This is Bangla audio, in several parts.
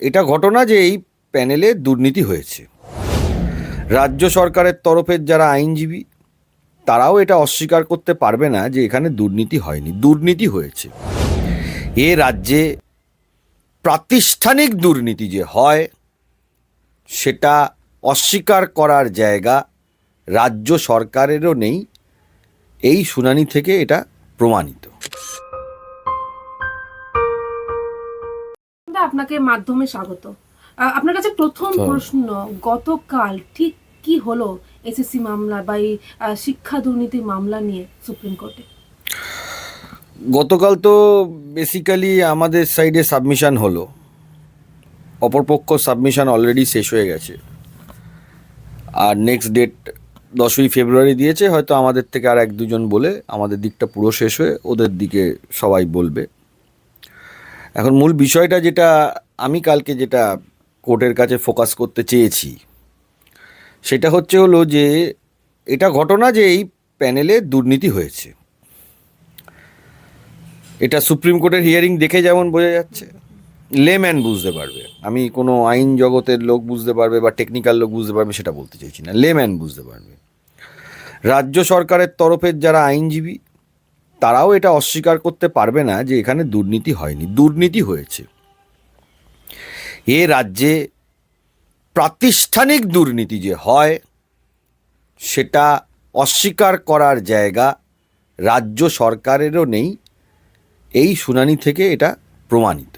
এটা ঘটনা যে এই প্যানেলে দুর্নীতি হয়েছে। রাজ্য সরকারের তরফের যারা আইনজীবী, তারাও এটা অস্বীকার করতে পারবে না যে এখানে দুর্নীতি হয়নি। দুর্নীতি হয়েছে। এ রাজ্যে প্রাতিষ্ঠানিক দুর্নীতি যে হয়, সেটা অস্বীকার করার জায়গা রাজ্য সরকারেরও নেই। এই শুনানি থেকে এটা প্রমাণিত। আপনাকে মাধ্যমে স্বাগত। আপনার কাছে প্রথম প্রশ্ন গতকাল ঠিক কি হলো এসএসসি মামলা বা এই শিক্ষা দুর্নীতি মামলা নিয়ে সুপ্রিম কোর্টে? গতকাল তো বেসিক্যালি আমাদের সাইডে সাবমিশন হলো। অপরপক্ষ সাবমিশন অলরেডি শেষ হয়ে গেছে। আর নেক্সট ডেট দশই ফেব্রুয়ারি দিয়েছে হয়তো আমাদের থেকে আর এক দুজন বলে আমাদের দিকটা পুরো শেষ হয়ে ওদের দিকে সবাই বলবে। এখন মূল বিষয়টা যেটা আমি কালকে যেটা কোর্টের কাছে ফোকাস করতে চেয়েছি, সেটা হচ্ছে হলো যে এটা ঘটনা যে এই প্যানেলে দুর্নীতি হয়েছে। এটা সুপ্রিম কোর্টের হিয়ারিং দেখে যেমন বোঝা যাচ্ছে লেম্যান বুঝতে পারবে। আমি কোনো আইন জগতের লোক বুঝতে পারবে বা টেকনিক্যাল লোক বুঝতে পারবে সেটা বলতে চাইছি না। লেম্যান বুঝতে পারবে। রাজ্য সরকারের তরফের যারা আইনজীবী তারাও এটা অস্বীকার করতে পারবে না যে এখানে দুর্নীতি হয়নি, দুর্নীতি হয়েছে। এ রাজ্যে প্রাতিষ্ঠানিক দুর্নীতি যে হয়, সেটা অস্বীকার করার জায়গা রাজ্য সরকারেরও নেই, এই শুনানি থেকে এটা প্রমাণিত।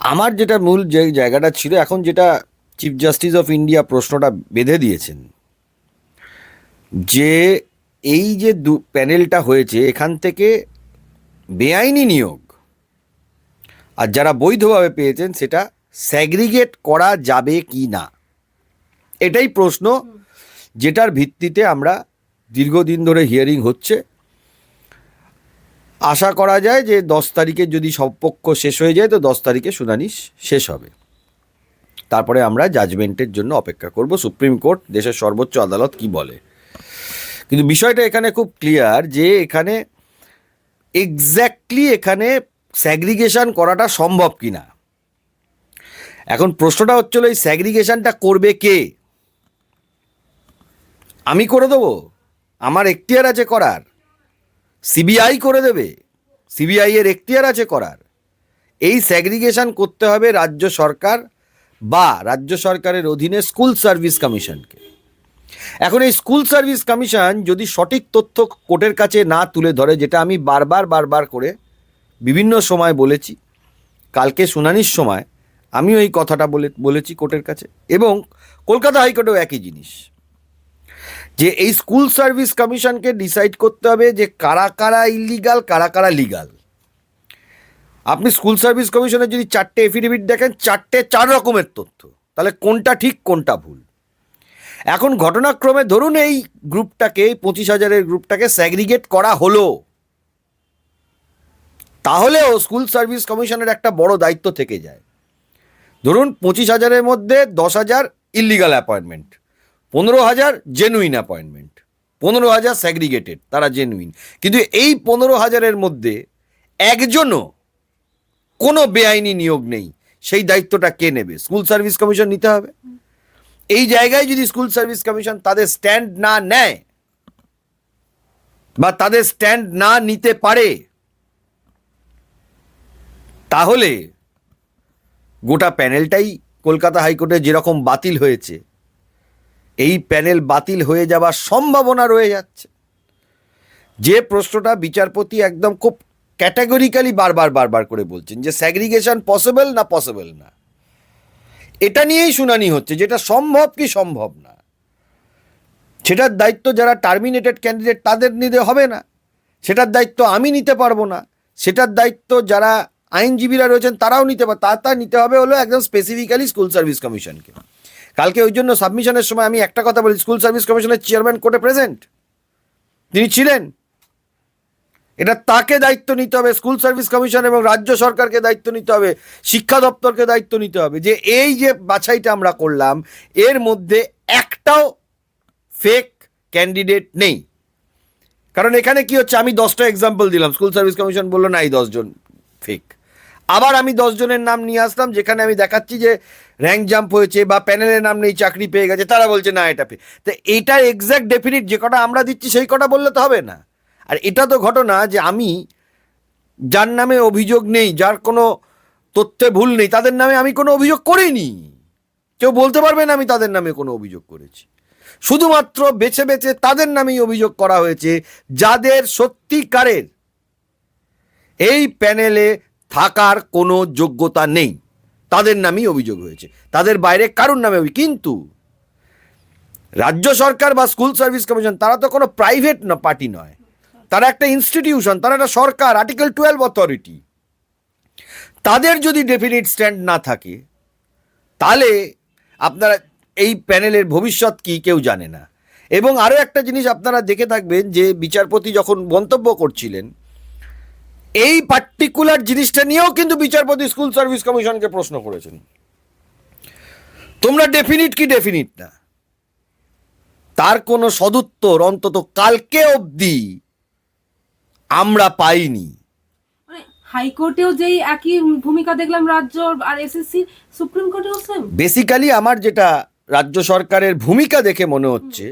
আমার যেটা মূল যে জায়গাটা ছিল, এখন যেটা চিফ জাস্টিস অফ ইন্ডিয়া প্রশ্নটা বেঁধে দিয়েছেন, যে এই যে দু প্যানেলটা হয়েছে, এখান থেকে বেআইনি নিয়োগ। আর যারা বৈধভাবে পেয়েছেন, সেটা স্যাগ্রিগেট করা যাবে কি না? এটাই প্রশ্ন যেটার ভিত্তিতে আমরা দীর্ঘদিন ধরে হিয়ারিং হচ্ছে। আশা করা যায় যে দশ তারিখে যদি সব পক্ষ শেষ হয়ে যায়, তো দশ তারিখে শুনানি শেষ হবে। তারপরে আমরা জাজমেন্টের জন্য অপেক্ষা করব। সুপ্রিম কোর্ট দেশের সর্বোচ্চ আদালত কি বলে? কিন্তু বিষয়টা এখানে খুব ক্লিয়ার যে এখানে এক্স্যাক্টলি এখানে স্যাগ্রিগেশন করাটা সম্ভব কি না এখন প্রশ্নটা হচ্ছিল এই স্যাগ্রিগেশনটা করবে কে? আমি করে দেবো? আমার এখতিয়ার আছে করার। সিবিআই করে দেবে? সিবিআই এর এখতিয়ার আছে করার। এই স্যাগ্রিগেশন করতে হবে রাজ্য সরকার বা রাজ্য সরকারের অধীনে স্কুল সার্ভিস কমিশনকে এখন এই স্কুল সার্ভিস কমিশন যদি সঠিক তথ্য কোর্টের কাছে না তুলে ধরে, যেটা আমি বারবার বারবার করে বিভিন্ন সময় বলেছি, কালকে শুনানির সময় আমিও এই কথাটা বলে, বলেছি কোর্টের কাছে। এবং কলকাতা হাইকোর্টেও একই জিনিস, যে এই স্কুল সার্ভিস কমিশনকে ডিসাইড করতে হবে যে কারা কারা ইলিগাল, কারা কারা লিগাল। আপনি স্কুল সার্ভিস কমিশনের যদি চারটে এফিডেভিট দেখেন, চারটে চার রকমের তথ্য। তাহলে কোনটা ঠিক, কোনটা ভুল? এখন ঘটনাক্রমে ধরুন এই গ্রুপটাকে, পঁচিশ হাজারের গ্রুপটাকে স্যাগ্রিগেট করা হলো। তাহলেও স্কুল সার্ভিস কমিশনের একটা বড় দায়িত্ব থেকে যায়। ধরুন পঁচিশ হাজারের মধ্যে দশ হাজার ইলিগাল অ্যাপয়েন্টমেন্ট পনেরো হাজার জেনুইন অ্যাপয়েন্টমেন্ট পনেরো হাজার স্যাগ্রিগেটেড তারা জেনুইন কিন্তু এই পনেরো হাজারের মধ্যে একজনও কোনো বেআইনি নিয়োগ নেই। সেই দায়িত্বটা কে নেবে? স্কুল সার্ভিস কমিশন নিতে হবে। এই জায়গায় যদি স্কুল সার্ভিস কমিশন তাদের স্ট্যান্ড না নেয় বা তাদের স্ট্যান্ড না নিতে পারে, তাহলে গোটা প্যানেলটাই কলকাতা হাইকোর্টে যেরকম বাতিল হয়েছে, এই প্যানেল বাতিল হয়ে যাবার সম্ভাবনা রয়ে যাচ্ছে। যে প্রশ্নটা বিচারপতি একদম খুব ক্যাটাগরিক্যালি বারবার বারবার করে বলছেন যে স্যাগ্রিগেশন পসিবল না পসিবল না। এটা নিয়েই শুনানি হচ্ছে, যেটা সম্ভব কি সম্ভব না। সেটার দায়িত্ব যারা টার্মিনেটেড ক্যান্ডিডেট তাদের নিতে হবে না। সেটার দায়িত্ব আমি নিতে পারব না। সেটার দায়িত্ব যারা আইনজীবীরা রয়েছেন তারাও নিতে পারে, তা তা নিতে হবে হলো একদম স্পেসিফিক্যালি স্কুল সার্ভিস কমিশনকে কালকে ওই জন্য সাবমিশনের সময় আমি একটা কথা বলি স্কুল সার্ভিস কমিশনের চেয়ারম্যান কোর্টে প্রেজেন্ট তিনি ছিলেন? এটা তাকে দায়িত্ব নিতে হবে, স্কুল সার্ভিস কমিশন এবং রাজ্য সরকারকে দায়িত্ব নিতে হবে, শিক্ষা দপ্তরকে দায়িত্ব নিতে হবে। যে এই যে বাছাইটা আমরা করলাম, এর মধ্যে একটাও ফেক ক্যান্ডিডেট নেই। কারণ এখানে কি হচ্ছে, আমি দশটা এক্সাম্পল দিলাম। স্কুল সার্ভিস কমিশন বলল, না, এই দশজন ফেক আবার আমি দশজনের নাম নিয়ে আসলাম, যেখানে আমি দেখাচ্ছি যে র্যাঙ্ক জাম্প হয়েছে বা প্যানেলের নাম নেই, চাকরি পেয়ে গেছে, তারা বলছে, না, এটা পেয়ে তো এটা এক্স্যাক্ট ডেফিনিট যে কটা আমরা দিচ্ছি, সেই কটা বললে তো হবে না। আর এটা তো ঘটনা যে আমি যার নামে অভিযোগ নেই, যার কোনো তথ্যে ভুল নেই, তাদের নামে আমি কোনো অভিযোগ করিনি। কেউ বলতে পারবে না আমি তাদের নামে কোনো অভিযোগ করেছি। শুধুমাত্র বেছে বেছে তাদের নামেই অভিযোগ করা হয়েছে, যাদের সত্যিকারের এই প্যানেলে থাকার কোনো যোগ্যতা নেই। তাদের নামেই অভিযোগ হয়েছে। তাদের বাইরে কারুর নামে কিন্তু রাজ্য সরকার বা স্কুল সার্ভিস কমিশন, তারা তো কোনো প্রাইভেট না, পার্টি নয়। তারা একটা ইনস্টিটিউশন তারা একটা সরকার আর্টিকেল টুয়েলভ অথরিটি তাদের যদি ডেফিনিট স্ট্যান্ড না থাকে, তাহলে আপনারা এই প্যানেলের ভবিষ্যৎ কি কেউ জানে না। এবং আরও একটা জিনিস আপনারা দেখে থাকবেন যে বিচারপতি যখন মন্তব্য করছিলেন, এই পার্টিকুলার জিনিসটা নিয়েও কিন্তু বিচারপতি স্কুল সার্ভিস কমিশনকে প্রশ্ন করেছেন। তোমরা ডেফিনিট কি ডেফিনিট না? তার কোনো সদুত্তর অন্তত কালকে অবধি আমরা পাইনি। মানে হাইকোর্টেও যেই একই ভূমিকা দেখলাম রাজ্য আর এসএসসি সুপ্রিম কোর্টেও সেম বেসিক্যালি আমার যেটা রাজ্য সরকারের ভূমিকা দেখে মনে হচ্ছে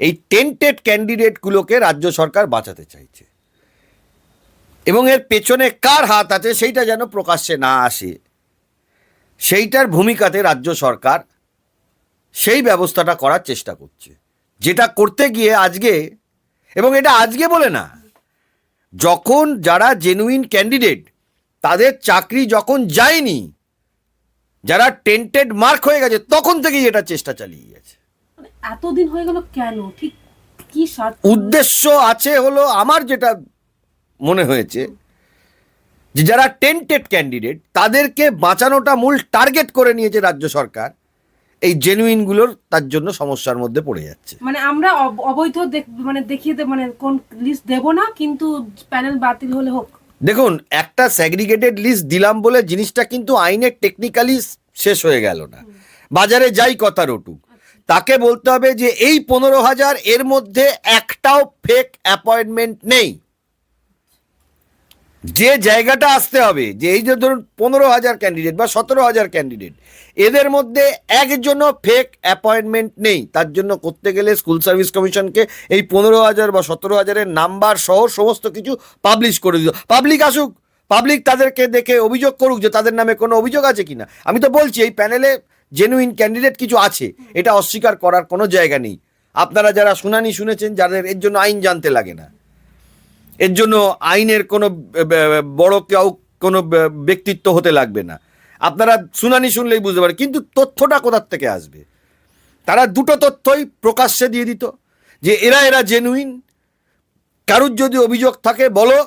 এই টেন্টেড ক্যান্ডিডেটগুলোকে রাজ্য সরকার বাঁচাতে চাইছে। এবং এর পেছনে কার হাত আছে সেইটা যেন প্রকাশ্যে না আসে। সেইটার ভূমিকাতে রাজ্য সরকার সেই ব্যবস্থাটা করার চেষ্টা করছে। যেটা করতে গিয়ে আজকে এবং এটা আজকে বলে না যখন যারা জেনুইন ক্যান্ডিডেট তাদের চাকরি যখন যায়নি যারা টেন্টেড মার্ক হয়ে গেছে তখন থেকেই এটা চেষ্টা চালিয়ে গেছে। মানে এতদিন হয়ে গেল কেন? ঠিক কি উদ্দেশ্য আছে হলো আমার যেটা মনে হয়েছে যে যারা টেন্টেড ক্যান্ডিডেট তাদেরকে বাঁচানোটা মূল টার্গেট করে নিয়েছে রাজ্য সরকার। এই জেনুইনগুলোর তার জন্য সমস্যার মধ্যে পড়ে যাচ্ছে। মানে আমরা অব- অবৈধ মানে দেখিয়ে মানে কোন লিস্ট দেব না কিন্তু প্যানেল বাতিল হলে হোক। দেখুন একটা স্যাগ্রিগেটেড লিস্ট দিলাম বলে জিনিসটা কিন্তু আইনের টেকনিক্যালি শেষ হয়ে গেল না। বাজারে যাই কথা রটুক। তাকে বলতে হবে যে এই পনেরো হাজার এর মধ্যে একটাও ফেক অ্যাপয়েন্টমেন্ট নেই। যে জায়গাটা আসতে হবে, যে এই যে ধরুন পনেরো হাজার ক্যান্ডিডেট বা সতেরো হাজার ক্যান্ডিডেট এদের মধ্যে একজনও ফেক অ্যাপয়েন্টমেন্ট নেই। তার জন্য করতে গেলে স্কুল সার্ভিস কমিশনকে এই পনেরো হাজার বা সতেরো হাজারের নাম্বার সহ সমস্ত কিছু পাবলিশ করে দিত পাবলিক আসুক পাবলিক তাদেরকে দেখে অভিযোগ করুক যে তাদের নামে কোনো অভিযোগ আছে কিনা। আমি তো বলছি, এই প্যানেলে জেনুইন ক্যান্ডিডেট কিছু আছে, এটা অস্বীকার করার কোনো জায়গা নেই। আপনারা যারা শুনানি শুনেছেন, যাদের এর জন্য আইন জানতে লাগে না। এর জন্য আইনের কোনো বড় কেউ কোনো ব্যক্তিত্ব হতে লাগবে না। আপনারা শুনানি শুনলেই বুঝতে পারেন কিন্তু তথ্যটা কোথার থেকে আসবে? তারা দুটো তথ্যই প্রকাশ্যে দিয়ে দিত, যে এরা এরা জেনুইন কারুর যদি অভিযোগ থাকে বলো,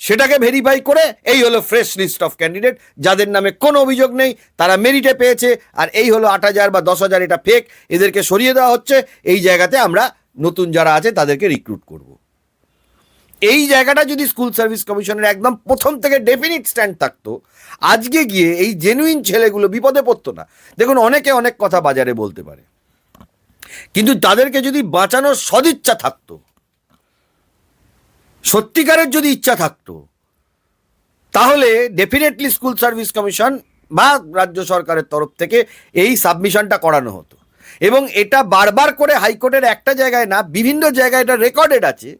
সেটাকে ভেরিফাই করে, এই হলো ফ্রেশ লিস্ট অফ ক্যান্ডিডেট যাদের নামে কোনো অভিযোগ নেই, তারা মেরিটে পেয়েছে, আর এই হলো আট হাজার বা দশ হাজার এটা ফেক এদেরকে সরিয়ে দেওয়া হচ্ছে, এই জায়গাতে আমরা নতুন যারা আছে তাদেরকে রিক্রুট করব। এই জায়গাটা যদি স্কুল সার্ভিস কমিশনের একদম প্রথম থেকে ডেফিনিট স্ট্যান্ড থাকতো, আজকে গিয়ে এই জেনুইন ছেলেগুলো বিপদে পড়তো না। দেখুন, অনেকে অনেক কথা বাজারে বলতে পারে। কিন্তু তাদেরকে যদি বাঁচানোর সদিচ্ছা থাকতো, সত্যিকারের যদি ইচ্ছা থাকতো, তাহলে ডেফিনেটলি স্কুল সার্ভিস কমিশন বা রাজ্য সরকারের তরফ থেকে এই সাবমিশনটা করানো হতো। এবং এটা বারবার করে হাইকোর্টের একটা জায়গায় না, বিভিন্ন জায়গায় এটা রেকর্ডেড আছে।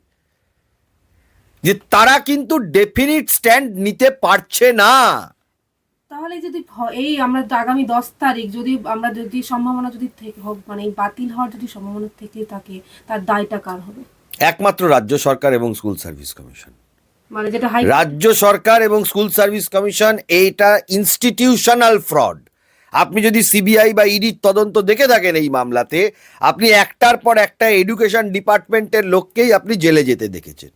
যে তারা কিন্তু ডেফিনিট স্ট্যান্ড নিতে পারছে না। তাহলে যদি এই আমরা আগামী দশ তারিখ যদি আমরা যদি সম্ভাবনা যদি থেকে মানে বাতিল হওয়ার যদি সম্ভাবনা থেকে থাকে তার দায়টা কার হবে? একমাত্র রাজ্য সরকার এবং স্কুল সার্ভিস কমিশন মানে রাজ্য সরকার এবং স্কুল সার্ভিস কমিশন এইটা ইনস্টিটিউশনাল ফ্রড আপনি যদি সিবিআই বা ইডির তদন্ত দেখে থাকেন এই মামলাতে আপনি একটার পর একটা এডুকেশন ডিপার্টমেন্টের লোককেই আপনি জেলে যেতে দেখেছেন।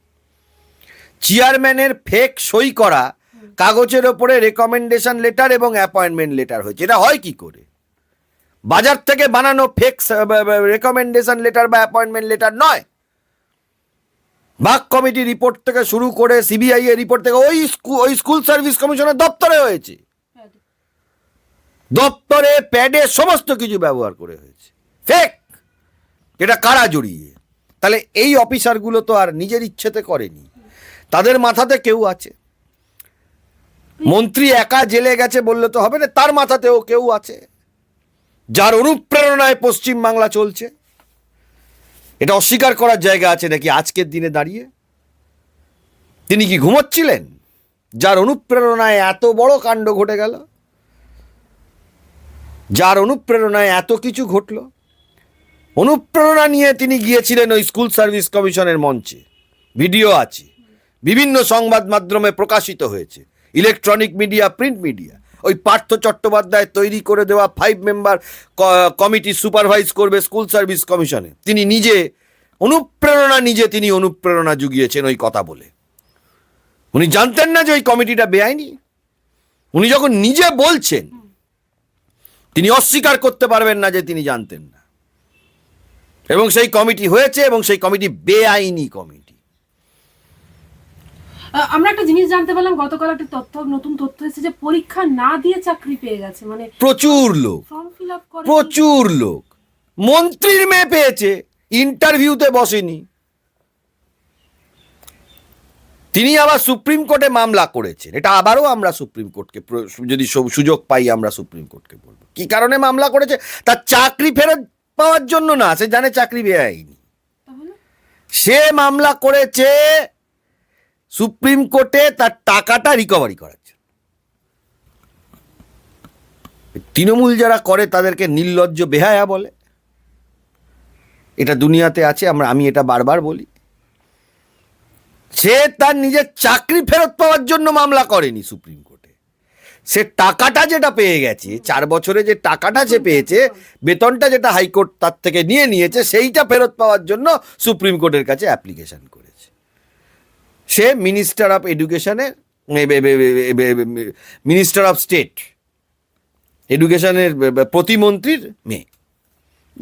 চেয়ারম্যানের ফেক সই করা কাগজের ওপরে রেকমেন্ডেশন লেটার এবং অ্যাপয়েন্টমেন্ট লেটার হয়েছে। এটা হয় কি করে? বাজার থেকে বানানো ফেক রেকমেন্ডেশন লেটার বা অ্যাপয়েন্টমেন্ট লেটার নয়। বাক কমিটি রিপোর্ট থেকে শুরু করে সিবিআই এর রিপোর্ট থেকে ওই স্কুল ওই স্কুল সার্ভিস কমিশনের দপ্তরে হয়েছে। দপ্তরে প্যাডে সমস্ত কিছু ব্যবহার করে হয়েছে। ফেক এটা কারা জড়িয়ে? তাহলে এই অফিসারগুলো তো আর নিজের ইচ্ছেতে করেনি। তাদের মাথাতে কেউ আছে। মন্ত্রী একা জেলে গেছে বললে তো হবে না, তার মাথাতেও কেউ আছে। যার অনুপ্রেরণায় পশ্চিম বাংলা চলছে। এটা অস্বীকার করার জায়গা আছে নাকি আজকের দিনে দাঁড়িয়ে? তিনি কি ঘুমোচ্ছিলেন? যার অনুপ্রেরণায় এত বড় কাণ্ড ঘটে গেল? যার অনুপ্রেরণায় এত কিছু ঘটল? অনুপ্রেরণা নিয়ে তিনি গিয়েছিলেন ওই স্কুল সার্ভিস কমিশনের মঞ্চে। ভিডিও আছে। বিভিন্ন সংবাদ মাধ্যমে প্রকাশিত হয়েছে। Electronic media, print media. ওই পার্থ চট্টোপাধ্যায় তৈরি করে দেওয়া ফাইভ মেম্বার কমিটি সুপারভাইজ করবে স্কুল সার্ভিস কমিশনে। তিনি নিজে অনুপ্রেরণা, নিজে তিনি অনুপ্রেরণা জুগিয়েছেন ওই কথা বলে। উনি জানতেন না যে ওই কমিটিটা বেআইনি। উনি যখন নিজে বলছেন, তিনি অস্বীকার করতে পারবেন না যে তিনি জানতেন না। এবং সেই কমিটি হয়েছে এবং সেই কমিটি বেআইনি কমিটি। আমরা একটা জিনিস জানতে পারলাম গতকাল একটা তথ্য নতুন তথ্য এসেছে যে পরীক্ষা না দিয়ে চাকরি পেয়ে গেছে। মানে প্রচুর লোক। ফর্ম ফিল আপ করে প্রচুর লোক। মন্ত্রীর মেয়ে পেয়েছে ইন্টারভিউতে বসেনি। তিনি আবার সুপ্রিম কোর্টে মামলা করেছেন। এটা আবারও আমরা সুপ্রিম কোর্টকে যদি সুযোগ পাই আমরা সুপ্রিম কোর্টকে বলব। কি কারণে মামলা করেছে? তার চাকরি ফেরত পাওয়ার জন্য না সে জানে চাকরি বেআইনি। সে মামলা করেছে সুপ্রিম কোর্টে তার টাকাটা রিকভারি করার জন্য। তৃণমূল যারা করে তাদেরকে নির্লজ্জ বেহায়া বলে। এটা দুনিয়াতে আছে, আমরা, আমি এটা বারবার বলি। সে তার নিজের চাকরি ফেরত পাওয়ার জন্য মামলা করেনি সুপ্রিম কোর্টে। সে টাকাটা যেটা পেয়ে গেছে, চার বছরে যে টাকাটা সে পেয়েছে, বেতনটা যেটা হাইকোর্ট তার থেকে নিয়ে নিয়েছে, সেইটা ফেরত পাওয়ার জন্য সুপ্রিম কোর্টের কাছে অ্যাপ্লিকেশন করেছে। সে মিনিস্টার অফ এডুকেশনের মিনিস্টার অফ স্টেট এডুকেশনের প্রতিমন্ত্রীর মেয়ে।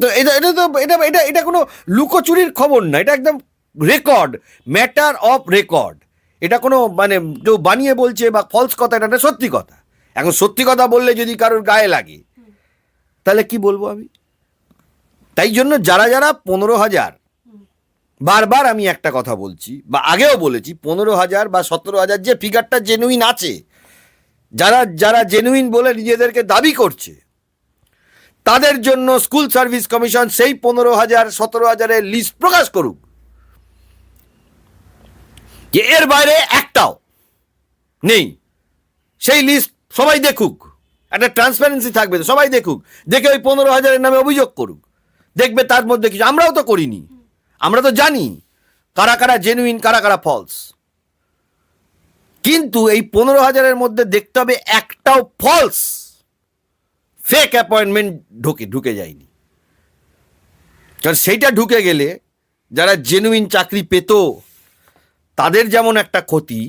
তো এটা এটা তো, এটা এটা এটা কোনো লুকোচুরির খবর না, এটা একদম রেকর্ড ম্যাটার অফ রেকর্ড এটা কোনো মানে কেউ বানিয়ে বলছে বা ফলস কথা, এটা সত্যি কথা। এখন সত্যি কথা বললে যদি কারোর গায়ে লাগে, তাহলে কি বলব আমি? তাই জন্য যারা যারা পনেরো হাজার বারবার আমি একটা কথা বলছি, বা আগেও বলেছি, পনেরো হাজার বা সতেরো হাজার যে ফিগারটা জেনুইন আছে, যারা যারা জেনুইন বলে নিজেদেরকে দাবি করছে, তাদের জন্য স্কুল সার্ভিস কমিশন সেই পনেরো হাজার, সতেরো হাজারের লিস্ট প্রকাশ করুক, যে এর বাইরে একটাও নেই। সেই লিস্ট সবাই দেখুক, একটা ট্রান্সপারেন্সি থাকবে তো সবাই দেখুক, দেখে ওই পনেরো হাজারের নামে অভিযোগ করুক, দেখবে তার মধ্যে কিছু, আমরাও তো করিনি। আমরা তো জানি কারা কারা জেনুইন কারা কারা ফলস কিন্তু এই পনেরো হাজারের মধ্যে দেখতে হবে একটাও ফলস ফেক অ্যাপয়েন্টমেন্ট ঢুকে ঢুকে যায়নি। কারণ সেইটা ঢুকে গেলে যারা জেনুইন চাকরি পেত, তাদের যেমন একটা ক্ষতি,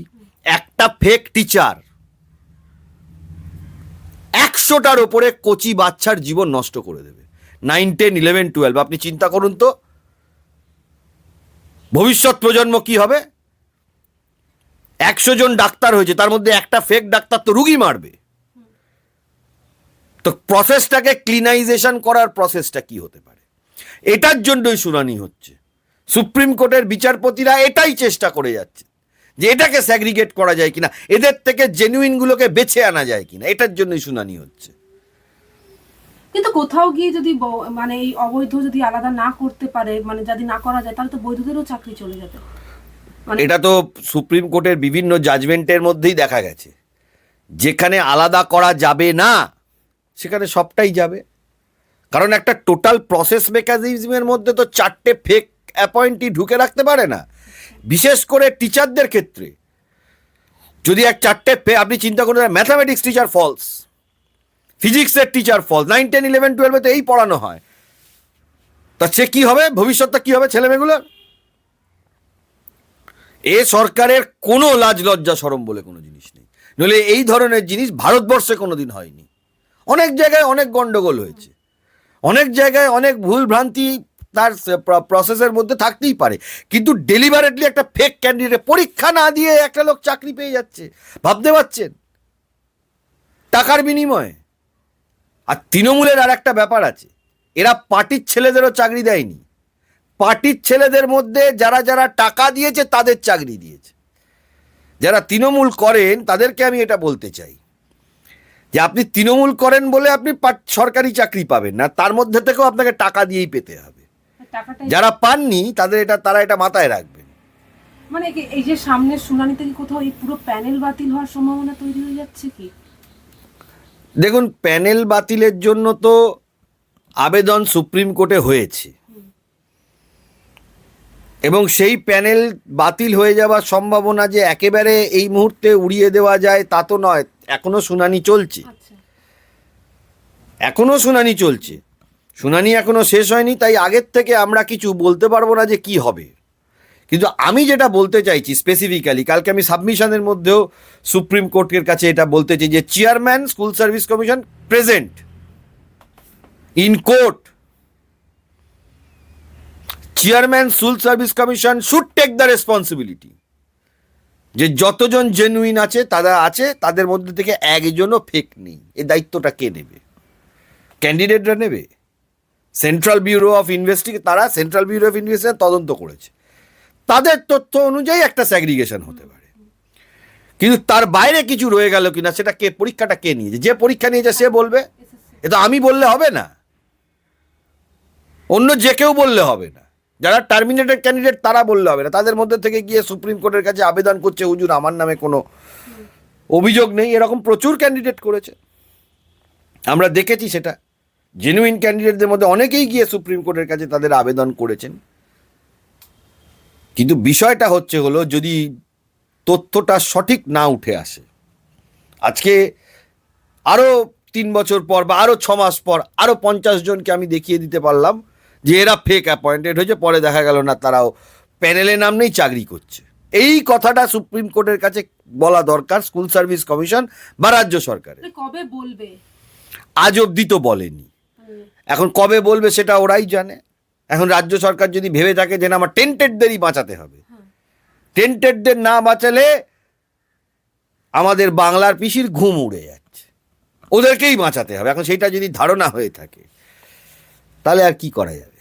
একটা ফেক টিচার একশোটার ওপরে কচি বাচ্চার জীবন নষ্ট করে দেবে। নাইন টেন ইলেভেন টুয়েলভ আপনি চিন্তা করুন তো ভবিষ্যৎ প্রজন্ম কি হবে? একশো জন ডাক্তার হয়েছে, তার মধ্যে একটা ফেক ডাক্তার তো রুগী মারবে। তো প্রসেসটাকে ক্লিনাইজেশন করার প্রসেসটা কি হতে পারে? এটার জন্যই শুনানি হচ্ছে। সুপ্রিম কোর্টের বিচারপতিরা এটাই চেষ্টা করে যাচ্ছে, যে এটাকে স্যাগ্রিগেট করা যায় কিনা, এদের থেকে জেনুইনগুলোকে বেছে আনা যায় কিনা, এটার জন্যই শুনানি হচ্ছে। কিন্তু কোথাও গিয়ে যদি মানে এই অবৈধ যদি আলাদা না করতে পারে মানে যদি না করা যায়, তাহলে তো বৈধদেরও চাকরি চলে যাবে। মানে এটা তো সুপ্রিম কোর্টের বিভিন্ন জাজমেন্টের মধ্যেই দেখা গেছে। যেখানে আলাদা করা যাবে না, সেখানে সবটাই যাবে। কারণ একটা টোটাল প্রসেস মেকানিজমের মধ্যে তো চারটে ফেক অ্যাপয়েন্টই ঢুকে রাখতে পারে না। বিশেষ করে টিচারদের ক্ষেত্রে। যদি এক চারটে আপনি চিন্তা করুন ম্যাথামেটিক্স টিচার ফলস ফিজিক্সের টিচার ফল নাইন টেন ইলেভেন টুয়েলভে তো এই পড়ানো হয়। তা সে কী হবে? ভবিষ্যৎটা কী হবে ছেলেমেয়েগুলোর এ সরকারের কোনো লাজ লজ্জা সরম বলে কোনো জিনিস নেই। নইলে এই ধরনের জিনিস ভারতবর্ষে কোনো দিন হয়নি। অনেক জায়গায় অনেক গন্ডগোল হয়েছে। অনেক জায়গায় অনেক ভুল ভ্রান্তি তার প্রসেসের মধ্যে থাকতেই পারে। কিন্তু ডেলিভারেটলি একটা ফেক ক্যান্ডিডেট পরীক্ষা না দিয়ে একটা লোক চাকরি পেয়ে যাচ্ছে। ভাবতে পারছেন? টাকার বিনিময়ে। আর তৃণমূলের আর একটা ব্যাপার আছে। এরা পার্টির ছেলেদেরও চাকরি দেয়নি। পার্টির ছেলেদের মধ্যে যারা যারা টাকা দিয়েছে তাদের চাকরি দিয়েছে। যারা তৃণমূল করেন তাদেরকে আমি এটা বলতে চাই। যে আপনি তৃণমূল করেন বলে আপনি সরকারি চাকরি পাবেন না তার মধ্যে থেকেও আপনাকে টাকা দিয়েই পেতে হবে। যারা পাননি তাদের এটা তারা এটা মাথায় রাখবেন। মানে এই যে সামনের শুনানিতে কি কোথাও এই পুরো প্যানেল বাতিল হওয়ার সম্ভাবনা তৈরি হয়ে যাচ্ছে কি? দেখুন প্যানেল বাতিলের জন্য তো আবেদন সুপ্রিম কোর্টে হয়েছে। এবং সেই প্যানেল বাতিল হয়ে যাওয়ার সম্ভাবনা যে একেবারে এই মুহূর্তে উড়িয়ে দেওয়া যায় তা তো নয় এখনও শুনানি চলছে। আচ্ছা। এখনও শুনানি চলছে। শুনানি এখনও শেষ হয়নি তাই আগের থেকে আমরা কিছু বলতে পারব না যে কি হবে। কিন্তু আমি যেটা বলতে চাইছি স্পেসিফিক্যালি কালকে আমি সাবমিশনের মধ্যেও সুপ্রিম কোর্টের কাছে এটা বলতে চাই যে chairman school service commission present in court chairman school service commission should take the responsibility যে যতজন জেনুইন আছে, তারা আছে, তাদের মধ্যে থেকে একজনও ফেক নেই। এই দায়িত্বটা কে নেবে? ক্যান্ডিডেটরা নেবে? সেন্ট্রাল ব্যুরো অফ ইনভেস্টিগে তারা সেন্ট্রাল ব্যুরো অফ ইনভেস্টিগেশন তদন্ত করেছে। তাদের তথ্য অনুযায়ী একটা স্যাগ্রিগেশন হতে পারে। কিন্তু তার বাইরে কিছু রয়ে গেল কিনা, সেটা কে, পরীক্ষাটা কে নিয়েছে? যে পরীক্ষা নিয়েছে, সে বলবে, এ তো আমি বললে হবে না। অন্য যে কেউ বললে হবে না। যারা টার্মিনেটেড ক্যান্ডিডেট তারা বললে হবে না। তাদের মধ্যে থেকে গিয়ে সুপ্রিম কোর্টের কাছে আবেদন করছে, হুজুর, আমার নামে কোনো অভিযোগ নেই। এরকম প্রচুর ক্যান্ডিডেট করেছে। আমরা দেখেছি সেটা। জেনুইন ক্যান্ডিডেটদের মধ্যে অনেকেই গিয়ে সুপ্রিম কোর্টের কাছে তাদের আবেদন করেছেন। কিন্তু বিষয়টা হচ্ছে হলো যদি তথ্যটা সঠিক না উঠে আসে আজকে আরও তিন বছর পর বা আরও ছ মাস পর আরও পঞ্চাশ জনকে আমি দেখিয়ে দিতে পারলাম যে এরা ফেক অ্যাপয়েন্টেড হয়েছে পরে দেখা গেল না তারাও প্যানেলে নাম নেই চাকরি করছে। এই কথাটা সুপ্রিম কোর্টের কাছে বলা দরকার স্কুল সার্ভিস কমিশন বা রাজ্য সরকারের। কবে বলবে? আজ অবধি তো বলেনি। এখন কবে বলবে সেটা ওরাই জানে। এখন রাজ্য সরকার যদি ভেবে থাকে যে না আমার টেন্টেডদেরই বাঁচাতে হবে। টেন্টেডদের না বাঁচালে আমাদের বাংলার পিসির ঘুম উড়ে যাচ্ছে। ওদেরকেই বাঁচাতে হবে। এখন সেটা যদি ধারণা হয়ে থাকে তাহলে আর কি করা যাবে?